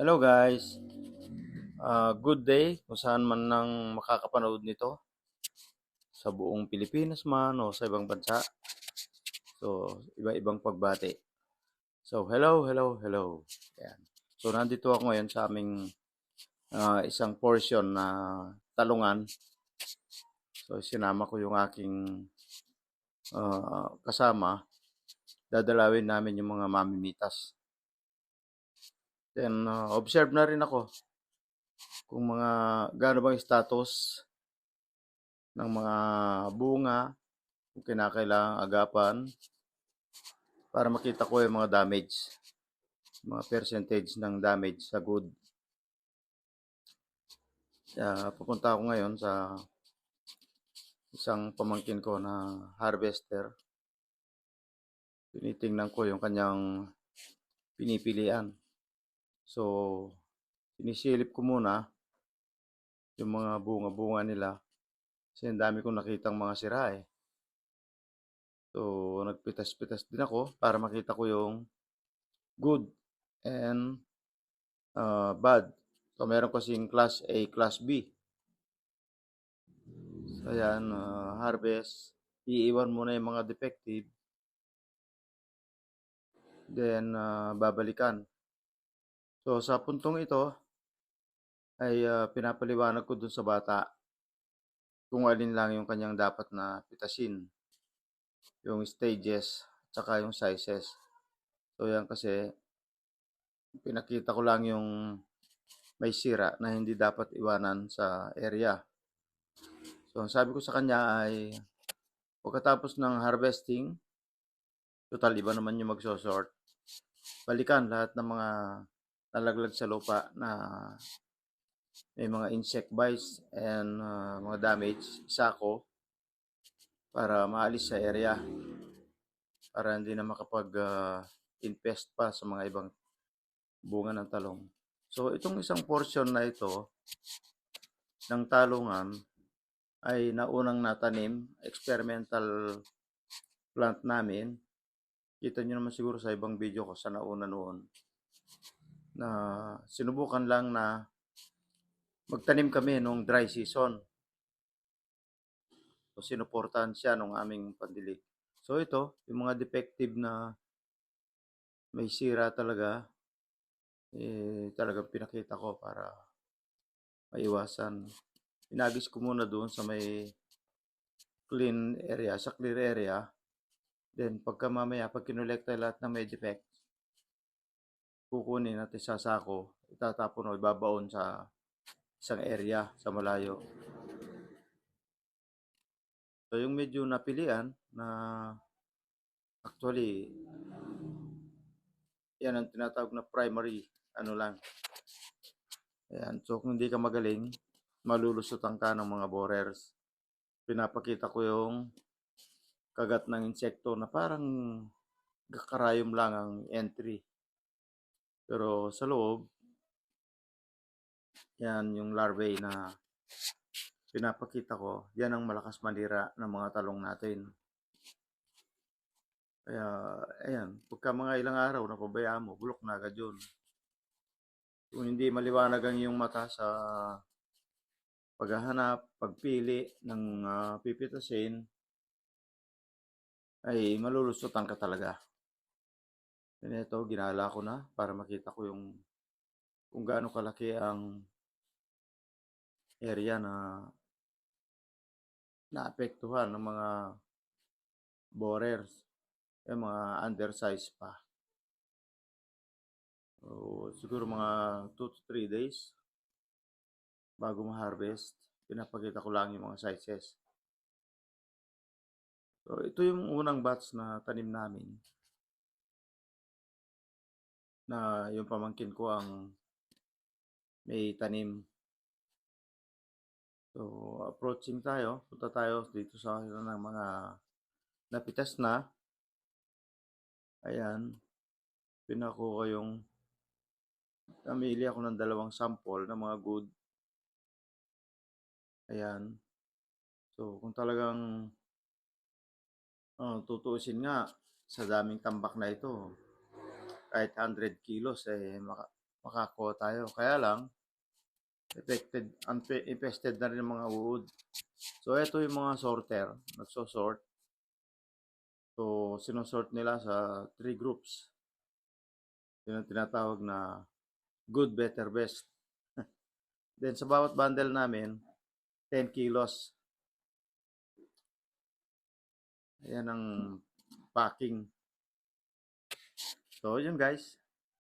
Hello guys. Ah, good day kung saan man nang makakapanood nito sa buong Pilipinas man o sa ibang bansa. So, iba-ibang pagbati. So, hello, hello, hello. Ayan. So, nandito ako ngayon sa aming ah, isang portion na talungan. So, sinama ko yung aking ah, kasama. Dadalawin namin yung mga mamimitas. Then, ah, observe na rin ako kung mga gaano bang status ng mga bunga, kung kinakailangang agapan, para makita ko yung mga damage, mga percentage ng damage sa good. Kaya pupunta ako ngayon sa isang pamangkin ko na harvester. Tinitingnan ko yung kanyang pinipilian. So, sinisilip ko muna yung mga bunga-bunga nila. Kasi ang dami kong nakitang mga sira eh. So, nagpitas-pitas din ako para makita ko yung good and uh, bad. So, meron kasing class A, class B. So, ayan, uh, harvest. Iiwan muna yung mga defective. Then, uh, babalikan. So, sa puntong ito, ay ah, pinapaliwanag ko dun sa bata kung alin lang yung kanyang dapat na pitasin. Yung stages, tsaka yung sizes. So, yan kasi, pinakita ko lang yung may sira na hindi dapat iwanan sa area. So, ang sabi ko sa kanya ay, pagkatapos ng harvesting, total iba naman yung magsosort, balikan lahat ng mga nalaglag sa lupa na may mga insect bites and uh, mga damage, isa ko para maalis sa area para hindi na makapag uh, infest pa sa mga ibang bunga ng talong. So itong isang portion na ito ng talungan ay naunang natanim, experimental plant namin. Kita nyo naman siguro sa ibang video ko sa nauna noon na sinubukan lang na magtanim kami nung dry season. So, sinuportahan siya nung aming pandilig. So, ito, yung mga defective na may sira talaga, eh, talagang pinakita ko para maiwasan. Inagis ko muna doon sa may clean area, sa clear area. Then, pagka mamaya, pag kinolekta lahat ng may defect, kukunin natin sa sako, itatapon o ibabaon sa isang area sa malayo. So yung medyo napilian na actually yan ang tinatawag na primary ano lang. Ayan. So kung hindi ka magaling, malulusutan ka ng mga borers. Pinapakita ko yung kagat ng insekto na parang kakarayom lang ang entry. Pero sa loob, yan yung larvae na pinapakita ko. Yan ang malakas manira ng mga talong natin. Kaya, ayan, pagka mga ilang araw na pabayaan mo, bulok na agad yun. Kung hindi maliwanag ang iyong mata sa paghahanap, pagpili ng uh, pipitasin, ay malulusutan ka talaga. And ito, ginala ko na para makita ko yung kung gaano kalaki ang area na naapektuhan ng mga borers, yung mga undersized pa. So, siguro mga 2 to 3 days bago ma-harvest, pinapakita ko lang yung mga sizes. So, ito yung unang batch na tanim namin na yung pamangkin ko ang may tanim So, approaching tayo. Punta tayo dito sa ng mga napitas na. Ayan. Pinako ko yung namili ako ng dalawang sample ng mga good. Ayan. So, kung talagang uh, tutuusin nga sa daming tambak na ito, kahit 100 kilos, eh, maka, makakuha tayo. Kaya lang, affected, infested na rin mga uod. So, ito yung mga sorter, nagsosort. So, sinusort nila sa three groups. Yun ang tinatawag na good, better, best. Then, sa bawat bundle namin, 10 kilos. Ayan ang packing. So, yun guys.